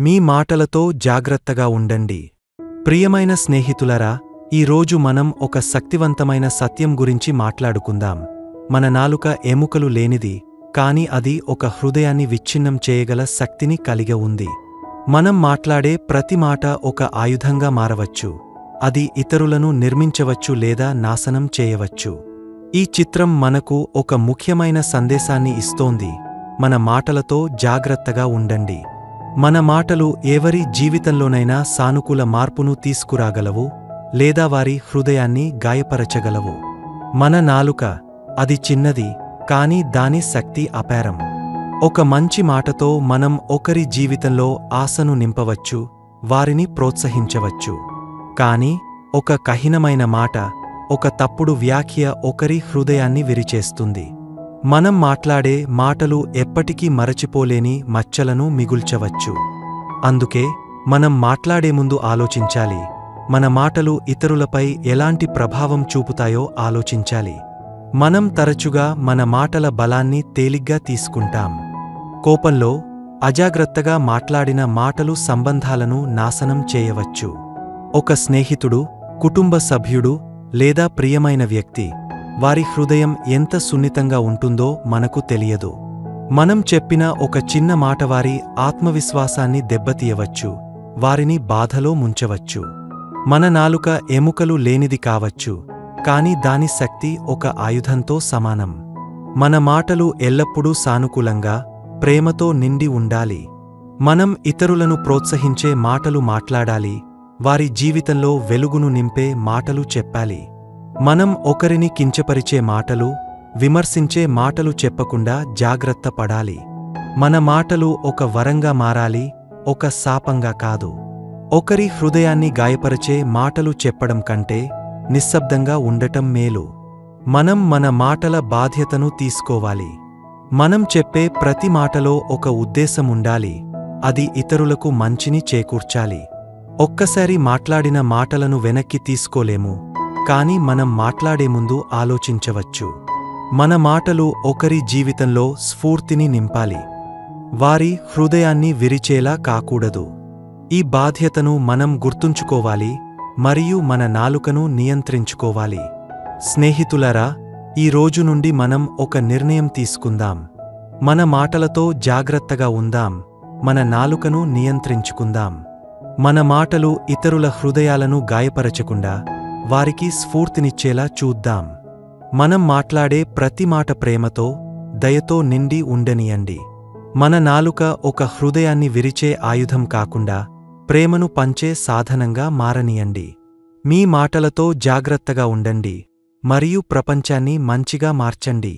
మీ మాటలతో జాగ్రత్తగా ఉండండి. ప్రియమైన స్నేహితులరా ఈరోజు మనం ఒక శక్తివంతమైన సత్యం గురించి మాట్లాడుకుందాం. మన నాలుక ఎముకలు లేనిది కాని అది ఒక హృదయాన్ని విచ్ఛిన్నం చేయగల శక్తిని కలిగి ఉంది. మనం మాట్లాడే ప్రతి మాట ఒక ఆయుధంగా మారవచ్చు. అది ఇతరులను నిర్మించవచ్చు లేదా నాశనం చేయవచ్చు. ఈ చిత్రం మనకు ఒక ముఖ్యమైన సందేశాన్ని ఇస్తోంది. మన మాటలతో జాగ్రత్తగా ఉండండి. మన మాటలు ఎవరి జీవితంలోనైనా సానుకూల మార్పును తీసుకురాగలవు లేదా వారి హృదయాన్ని గాయపరచగలవు. మన నాలుక అది చిన్నది కాని దాని శక్తి అపారం. ఒక మంచి మాటతో మనం ఒకరి జీవితంలో ఆశను నింపవచ్చు వారిని ప్రోత్సహించవచ్చు. కాని ఒక కహినమైన మాట ఒక తప్పుడు వ్యాఖ్య ఒకరి హృదయాన్ని విరిచేస్తుంది. మనం మాట్లాడే మాటలు ఎప్పటికీ మరచిపోలేని మచ్చలను మిగుల్చవచ్చు. అందుకే మనం మాట్లాడే ముందు ఆలోచించాలి. మన మాటలు ఇతరులపై ఎలాంటి ప్రభావం చూపుతాయో ఆలోచించాలి. మనం తరచుగా మన మాటల బలాన్ని తేలిగ్గా తీసుకుంటాం. కోపంలో అజాగ్రత్తగా మాట్లాడిన మాటలు సంబంధాలను నాశనం చేయవచ్చు. ఒక స్నేహితుడు కుటుంబ సభ్యుడు లేదా ప్రియమైన వ్యక్తి వారి హృదయం ఎంత సున్నితంగా ఉంటుందో మనకు తెలియదు. మనం చెప్పిన ఒక చిన్న మాట వారి ఆత్మవిశ్వాసాన్ని దెబ్బతీయవచ్చు. వారిని బాధలో ముంచవచ్చు. మన నాలుక ఎముకలు లేనిది కావచ్చు. కాని దాని శక్తి ఒక ఆయుధంతో సమానం. మన మాటలు ఎల్లప్పుడూ సానుకూలంగా ప్రేమతో నిండి ఉండాలి. మనం ఇతరులను ప్రోత్సహించే మాటలు మాట్లాడాలి. వారి జీవితంలో వెలుగును నింపే మాటలు చెప్పాలి. మనం ఒకరిని కించపరిచే మాటలు విమర్శించే మాటలు చెప్పకుండా జాగ్రత్త పడాలి. మన మాటలు ఒక వరంగా మారాలి ఒక శాపంగా కాదు. ఒకరి హృదయాన్ని గాయపరిచే మాటలు చెప్పడం కంటే నిశ్శబ్దంగా ఉండటం మేలు. మనం మన మాటల బాధ్యతను తీసుకోవాలి. మనం చెప్పే ప్రతి మాటలో ఒక ఉద్దేశం ఉండాలి. అది ఇతరులకు మంచిని చేకూర్చాలి. ఒక్కసారి మాట్లాడిన మాటలను వెనక్కి తీసుకోలేము. కాని మనం మాట్లాడే ముందు ఆలోచించవచ్చు. మన మాటలు ఒకరి జీవితంలో స్ఫూర్తిని నింపాలి. వారి హృదయాన్ని విరిచేలా కాకూడదు. ఈ బాధ్యతను మనం గుర్తుంచుకోవాలి మరియు మన నాలుకను నియంత్రించుకోవాలి. స్నేహితులరా ఈ రోజు నుండి మనం ఒక నిర్ణయం తీసుకుందాం. మన మాటలతో జాగ్రత్తగా ఉందాం. మన నాలుకను నియంత్రించుకుందాం. మన మాటలు ఇతరుల హృదయాలను గాయపరచకుండా వారికి స్ఫూర్తినిచ్చేలా చూద్దాం. మనం మాట్లాడే ప్రతి మాట ప్రేమతో దయతో నిండి ఉండనియండి. మన నాలుక ఒక హృదయాన్ని విరిచే ఆయుధం కాకుండా ప్రేమను పంచే సాధనంగా మారనియండి. మీ మాటలతో జాగ్రత్తగా ఉండండి. మరియు ప్రపంచాన్ని మంచిగా మార్చండి.